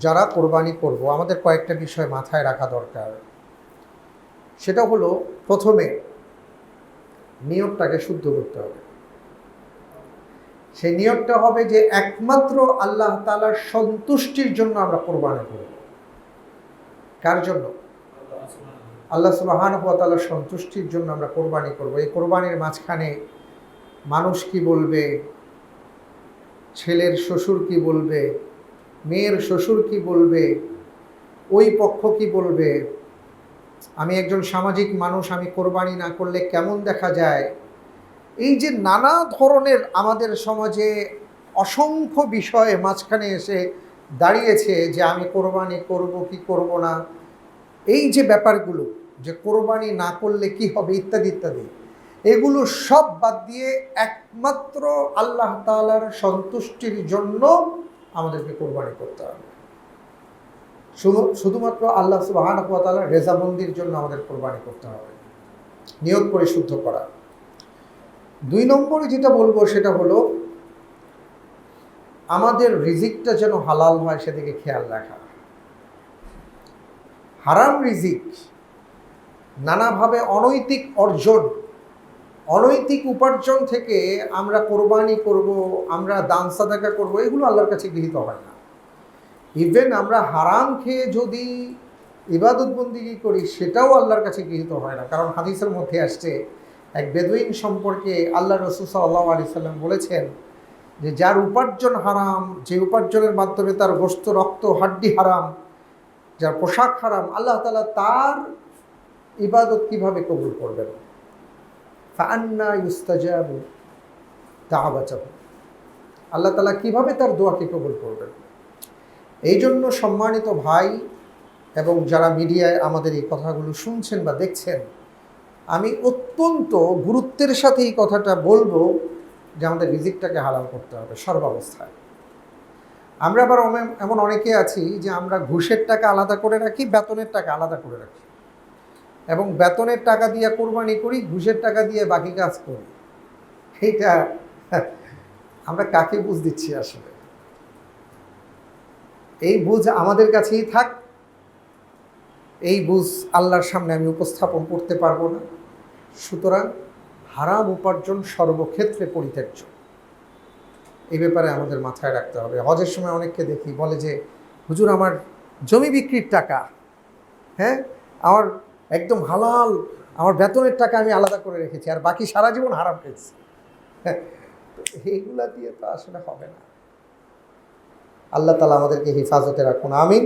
যারা কোরবানি করব, আমাদের কয়েকটা বিষয় মাথায় রাখা দরকার। সেটা হলো, প্রথমে নিয়তটাকে শুদ্ধ করতে হবে। সেই নিয়তটা হবে যে একমাত্র আল্লাহ তালার সন্তুষ্টির জন্য আমরা কোরবানি করব। কার জন্য? আল্লাহ সুবাহান তালার সন্তুষ্টির জন্য আমরা কোরবানি করব। এই কোরবানির মাঝখানে মানুষ কি বলবে? ছেলের শ্বশুর কি বলবে? মেয়ের শ্বশুর কি বলবে? ওই পক্ষ কি বলবে? আমি একজন সামাজিক মানুষ, আমি কোরবানি না করলে কেমন দেখা যায়? এই যে নানা ধরনের আমাদের সমাজে অসংখ্য বিষয়ে মাঝখানে এসে দাঁড়িয়েছে যে আমি কোরবানি করব, কি করব না। এই যে ব্যাপারগুলো, যে কোরবানি না করলে কি হবে, ইত্যাদি ইত্যাদি, এগুলো সব বাদ দিয়ে একমাত্র আল্লাহ তাআলার সন্তুষ্টির জন্য আমাদেরকে কোরবানি করতে হবে। শুধু- শুধুমাত্র আল্লাহ সুবাহান তাআলার রেজামন্দির জন্য আমাদের কোরবানি করতে হবে। নিয়োগ পরিশুদ্ধ করা। দুই নম্বরে যেটা বলব সেটা হলো, আমাদের রিজিকটা যেন হালাল হয় সেদিকে খেয়াল রাখা। হারাম রিজিক নানাভাবে অনৈতিক অর্জন অনৈতিক উপার্জন থেকে আমরা কোরবানি করব, আমরা দান সাদাকা করব, এগুলো আল্লাহর কাছে গৃহীত হয় না। ইভেন আমরা হারাম খেয়ে যদি ইবাদত বন্দিগি করি, সেটাও আল্লাহর কাছে গৃহীত হয় না। কারণ হাদিসের মধ্যে আসছে, এক বেদুইন সম্পর্কে আল্লাহ রসুল সাল্লাহ আলি সাল্লাম বলেছেন যে, যার উপার্জন হারাম, যে উপার্জনের মাধ্যমে তার গোস্ত রক্ত, হাড্ডি হারাম, যার পোশাক হারাম, আল্লাহ তালা তার ইবাদত কীভাবে কবুল করবেন? ফান্না ইউস্তাজাবু দাওয়াতাহু। আল্লাহ তালা কীভাবে তার দোয়াকে কবুল করবেন? এই জন্য সম্মানিত ভাই এবং যারা মিডিয়ায় আমাদের এই কথাগুলো শুনছেন বা দেখছেন, আমি অত্যন্ত গুরুত্বের সাথে এই কথাটা বলব যে আমাদের রিজিকটাকে হালাল করতে হবে সর্বাবস্থায়। আমরা আবার এমন অনেকে আছি যে আমরা ঘুষের টাকা আলাদা করে রাখি, বেতনের টাকা আলাদা করে রাখি। এবং বেতনের টাকা দিয়ে কোরবানি করি, ঘুষের টাকা দিয়ে বাকি কাজ করি। এইটা আমরা কাকে বুঝ দিচ্ছি আসলে? এই বুঝ আমাদের কাছেই থাক। এই বুঝ আল্লাহর সামনে আমি উপস্থাপন করতে পারব না। সুতরাং হারাম উপার্জন সর্বক্ষেত্রে পরিত্যাজ্য। এই ব্যাপারে আমাদের মাথায় রাখতে হবে। হজের সময় অনেককে দেখি বলে যে, হুজুর, আমার জমি বিক্রির টাকা হ্যাঁ? আমার একদম হালাল। আমার বেতনের টাকা আমি আলাদা করে রেখেছি, আর বাকি সারা জীবন হারাম খেয়েছি। এইগুলা দিয়ে তো আসলে হবে না। আল্লাহ তালা আমাদেরকে হেফাজতে রাখুন, আমিন।